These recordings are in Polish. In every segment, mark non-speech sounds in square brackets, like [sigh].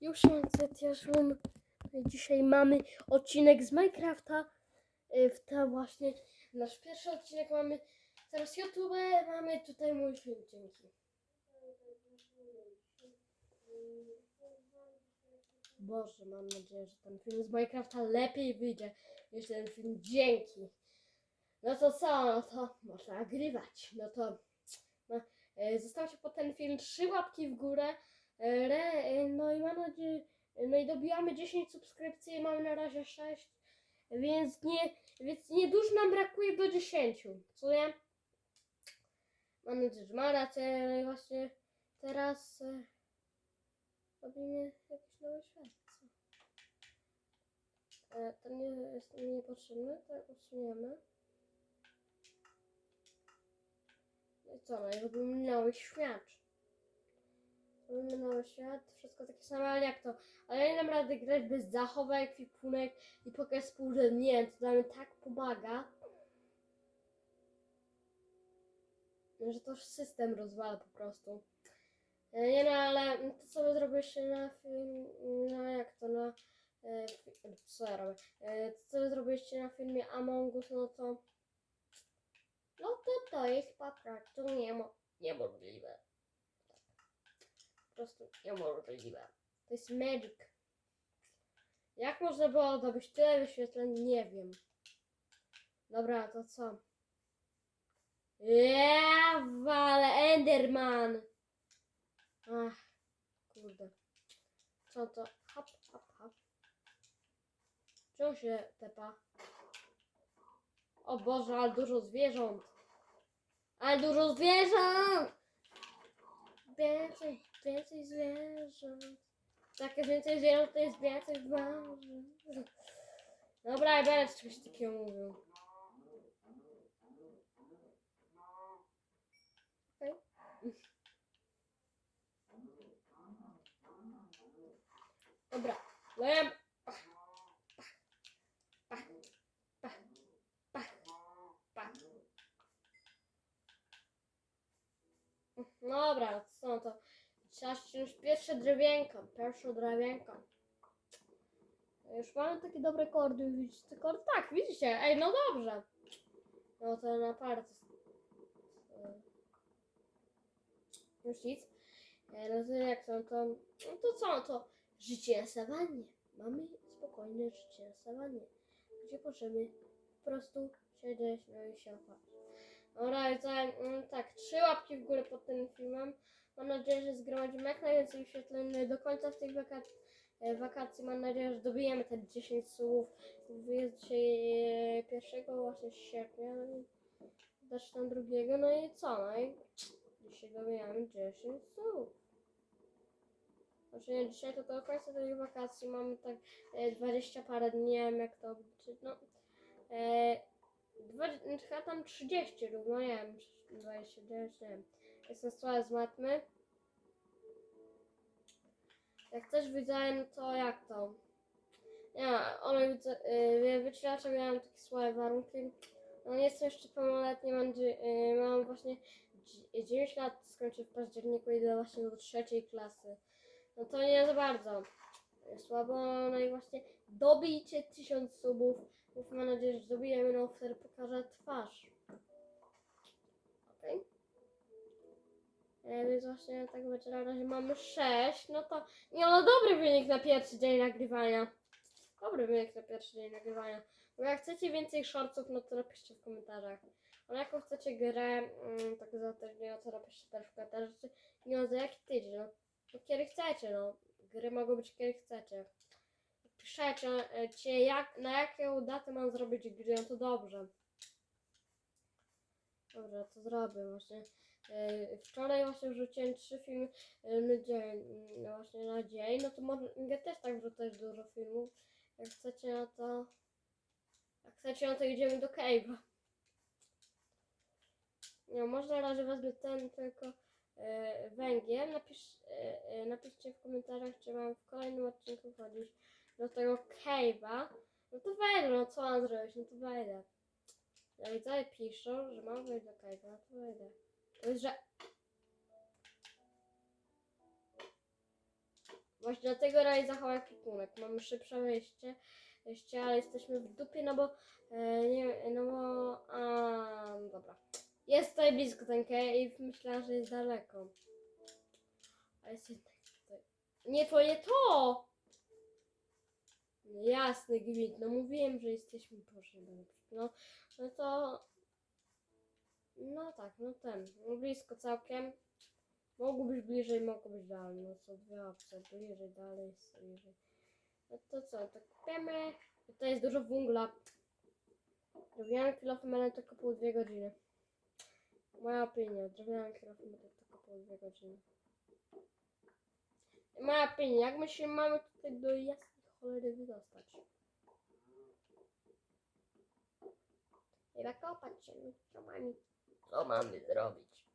Już mam mam. Dzisiaj mamy odcinek z Minecrafta. Y, W to właśnie nasz pierwszy odcinek mamy. Teraz YouTube, mamy tutaj mój film. Dzięki. Boże, mam nadzieję, że ten film z Minecrafta lepiej wyjdzie niż ten film. Dzięki. No to co? No to można nagrywać. No to no, e, zostawcie pod ten film trzy łapki w górę. Re, no i mam nadzieję, no i dobijamy 10 subskrypcji, mamy na razie 6, więc nie, więc niedużo nam brakuje do 10, co nie? Mam nadzieję, że ma rację, no i właśnie teraz e, robimy jakiś nowy świat? E, to nie jest mi niepotrzebne, to usuniemy. No i co, no i robimy nowy świat. Nowy świat, wszystko takie same, ale jak to? Ale ja nie dam rady grać bez zachowań, ekwipunek i pokaz współrzędny. Nie, to dla mnie tak pomaga, że to system rozwala po prostu. E, Nie no, ale to co wy zrobiliście na film, na jak to, na, e, co ja robię, E, to co wy zrobiliście na filmie Among Us, no to, no to to jest po prostu niemo, niemożliwe. Prostu niemożliwe. To jest magic. Jak można było zdobyć tyle wyświetleń? Nie wiem. Dobra, to co? Ja Enderman! Ach, kurde. Co to? Hop, hop, hop. Się tepa? O Boże, ale dużo zwierząt! Ale dużo zwierząt! Więcej, więcej zwierząt. Takie więcej zwierząt to jest więcej zwierząt. Dobra, ja będę czegoś takiego mówił. Okej. Dobra, lejem. Pach, pach, pach, pach, pach. Trzeba ściąć pierwsze drewienko, pierwsze drewienko. Już mamy takie dobre kordy, widzicie kordy? Tak, widzicie, ej, no dobrze. No to naprawdę. e, Już nic. No to jak to, to, no to co, to życie na. Mamy spokojne życie na gdzie możemy po prostu siedzieć, no i się opać. Dobra, tak, mm, tak, trzy łapki w górę pod tym filmem. Mam nadzieję, że zgromadzimy jak najwięcej wyświetleń No do końca w tych wakacji. Wakacji mam nadzieję, że dobijemy te 10 słów. Jest dzisiaj e, pierwszego właśnie sierpnia, no i tam drugiego, no i co, no i dzisiaj dobijamy 10 słów. Znaczy nie dzisiaj, to do końca tych wakacji mamy tak e, 20 parę dni, nie wiem jak to obliczyć, no. E, dwa- chyba tam 30 równo, nie wiem, 29, nie wiem. Jestem słaba z matmy. Jak ktoś widziałem, to jak to? Ja, one yy, wycieracze miałem takie słabe warunki. No nie jestem jeszcze pełnoletni, mam, dzie- y, mam właśnie dzie- 9 lat, skończę w październiku, idę właśnie do trzeciej klasy. No to nie za bardzo słabo, no i właśnie dobijcie 1000 subów. Mam nadzieję, że dobijemy, no wtedy pokażę twarz. Okej? E, Więc właśnie tak będzie na razie mamy 6, no to nie no dobry wynik na pierwszy dzień nagrywania. Dobry wynik na pierwszy dzień nagrywania. Bo jak chcecie więcej shortów, no to napiszcie w komentarzach. Ale jaką chcecie grę, mm, tak za tydzień, to napiszcie też w komentarzach. Nie no, za jaki tydzień, no. no kiedy chcecie, no. Gry mogą być kiedy chcecie. Piszecie, e, cie, jak, na jaką datę mam zrobić gry, no to dobrze. Dobrze, to zrobię właśnie. E, Wczoraj właśnie wrzuciłem trzy filmy e, na dzień, no właśnie na dzień, no to mogę też tak wrzucać dużo filmów. Jak chcecie, no to... Jak chcecie, no to idziemy do Cave'a. No, może na razie wezmę ten tylko e, węgiel. Napisz, e, napiszcie w komentarzach, czy mam w kolejnym odcinku chodzić do tego Cave'a. No to wejdę, no co mam zrobić, no to wejdę. Jak widzowie piszą, że mam wejść do Cave'a, no to wejdę. Że... Właśnie dlatego Ray zachował kikunek. Mamy szybsze wejście, wejście, ale jesteśmy w dupie, no bo e, nie, no bo a, dobra. Jest tutaj blisko ten i myślałam, że jest daleko. A jest tutaj. Nie to, nie to! Jasny gwint, no mówiłem, że jesteśmy potrzebni. No, no to... No tak, no ten. No blisko całkiem. Mogło być bliżej, mogło być dalej. No co dwie opcje. Bliżej, dalej, bliżej. No to co, to kupiemy. To jest dużo węgla. Drewniany kilof będę tylko po dwie godziny. Moja opinia, drewniany kilof będę tylko po dwie godziny. Moja opinia, jak my się mamy tutaj do jasnej cholery wydostać? Chyba kopać się, no co mamy? Co mamy zrobić?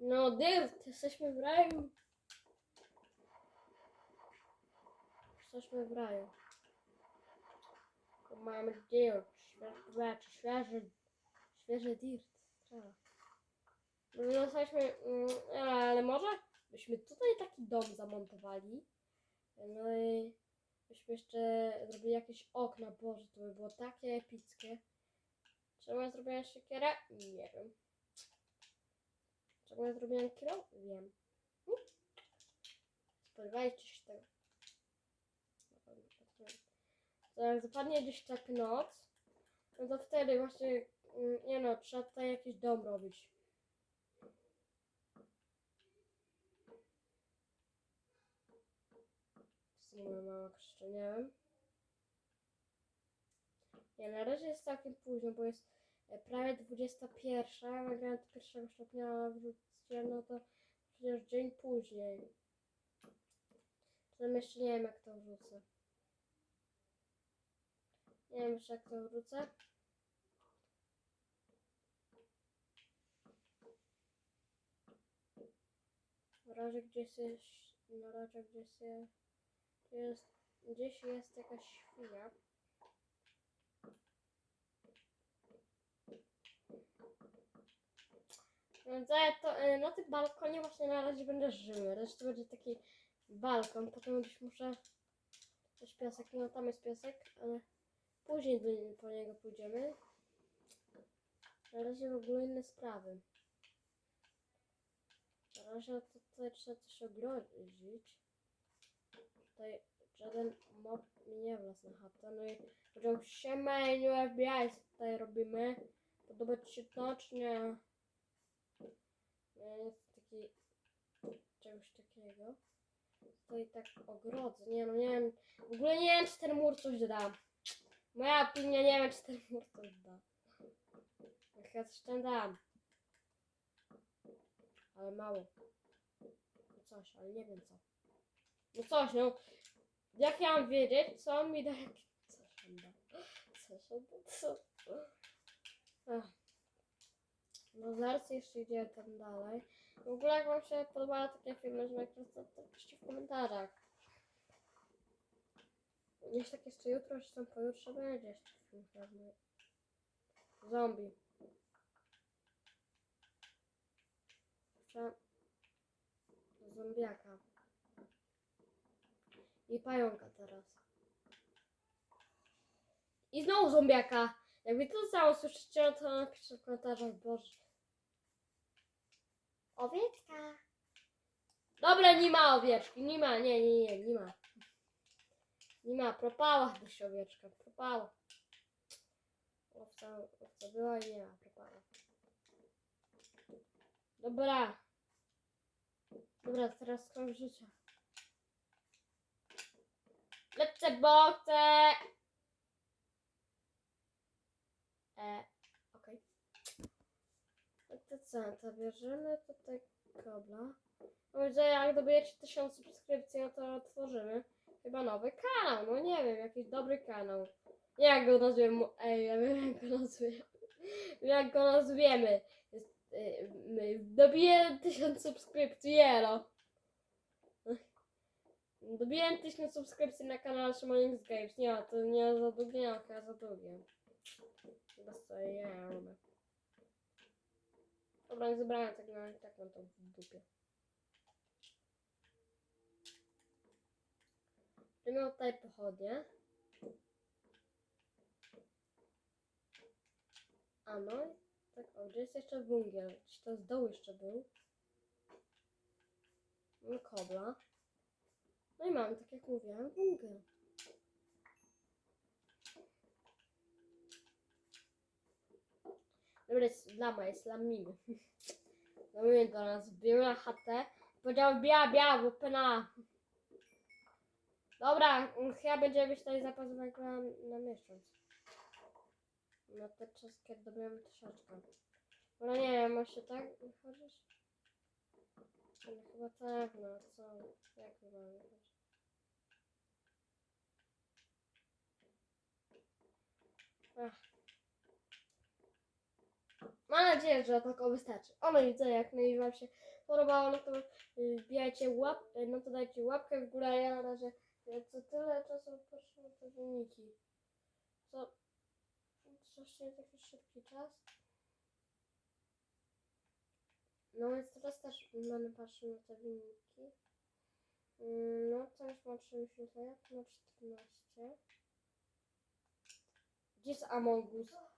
No dirt, jesteśmy w raju. Jesteśmy w raju. Tu mamy dirt, świeży, rzeczy, świeży, świeży dirt. Trzeba. No jesteśmy, mm, ale może byśmy tutaj taki dom zamontowali. No i byśmy jeszcze zrobili jakieś okna, Boże, to by było takie epickie. Czemu ja zrobiłem siekierę? Nie wiem. Czemu ja zrobiłem kilo? Wiem. Spodziewajcie się tego. Jak zapadnie gdzieś tak noc, no to wtedy właśnie, mm, nie no, trzeba tutaj jakiś dom robić. W sumie mama jeszcze nie wiem. Nie, na razie jest całkiem późno, bo jest e, prawie 21. Nagrałem do pierwszego stopnia, a wróciłem, no to przecież dzień później. Tam jeszcze nie wiem jak to wrzucę. Nie wiem jeszcze jak to wrócę. Na razie gdzieś jest, na razie gdzieś jest gdzieś jest jakaś świnia. Ja to, e, na tym balkonie właśnie na razie będę żyły. Reszta będzie taki balkon. Potem gdzieś muszę też piasek. No tam jest piasek, ale później do, po niego pójdziemy. Na razie w ogóle inne sprawy. Na razie to, tutaj trzeba coś ogrodzić. Tutaj żaden mob nie wlazł na chatę. No i powiedział siemeniu FBI tutaj robimy. Podoba ci się to czy nie? Jest taki czegoś takiego. Tutaj tak ogrodzę. Nie no nie wiem. W ogóle nie wiem czy ten mur coś da. Moja opinia nie wiem czy ten mur coś da. Chyba coś tam dam. Ale mało. No coś, ale nie wiem co. No coś, no. Jak ja mam wiedzieć, co mi da? Coś on da. Coś on da, co? Ach. No zaraz jeszcze idzie tam dalej. W ogóle jak wam się podobały takie filmy z Minecrafta, to piszcie w komentarzach. Jeśli tak jeszcze jutro, czy tam pojutrze będzie jeszcze film pewnie. Zombie. Jeszcze zombiaka. I pająka teraz. I znowu zombiaka. Jakby to samo słyszycie, to napiszcie w komentarzach, boże. Owieczka. Dobra, nie ma owieczki, nie ma, nie, nie, nie, nie ma. Nie ma, propała się owieczka, propała. Owca, owca była i nie ma, propała. Dobra. Dobra, teraz krąg życia. Lecę, bo chcę. E, to co, to bierzemy tutaj kobla. Może że jak dobijecie 1000 subskrypcji, no to otworzymy chyba nowy kanał. No nie wiem, jakiś dobry kanał. Jak go nazwiemy. Ej, ja wiem jak go nazwiemy. Wiem, Jak go nazwiemy. Y, Dobiję 1000 subskrypcji, jelo. Dobiłem 1000 subskrypcji na kanale Szymonix Games. Nie, to nie za długie, nie, chyba za długie. Bez co, ja lubię. Dobra, nie zebrałem tak na tak mam to w dupie. Będę no, tutaj pochodnie. A no, tak o, gdzie jest jeszcze węgiel? Czy to z dołu jeszcze był? Mamy kobla. No i mamy, tak jak mówiłem, węgiel. Dobra, jest lama, jest laminy. [laughs] Laminy do nas wbił na chatę. Powiedział bia, bia, bo pena. Dobra, chyba będziemy tutaj zapas węgla na, miesiąc. Na ten czas, kiedy dobijemy troszeczkę. No nie wiem, może tak wychodzisz? No chyba tak, no co? Jak mamy wychodzić? Ach. Nadzieję, że tylko wystarczy. O no i co, jak no i wam się podobało, no to y, wbijajcie łap, y, no to dajcie łapkę w górę, ja na razie y, co tyle czasu patrzę na te wyniki. Co? Strasznie taki szybki czas. No więc teraz też będę patrzył na te wyniki. Mm, No ma 3 wyświetlenia, to ma 14. Gdzie jest Among Us?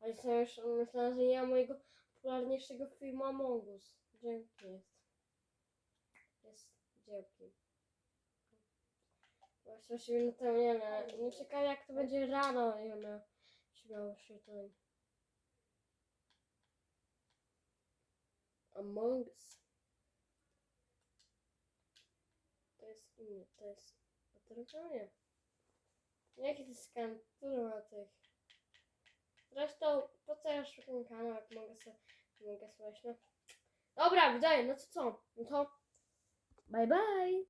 Ale ja już myślałam, że ma mojego popularniejszego filmu Among Us. Dzięki jest. Jest dzięki. Właśnie 8 minut temu, nie wiem, nie ciekawe jak to będzie rano, nie wiem, się miało wyświetleń. Among Us. To jest inny, to jest... A to nie. Jaki to jest? Dużo ma tych. Zresztą, po co ja szukam kanał, jak mogę sobie, mogę słuchać, no. Dobra, wydaje, no to co? No to bye bye!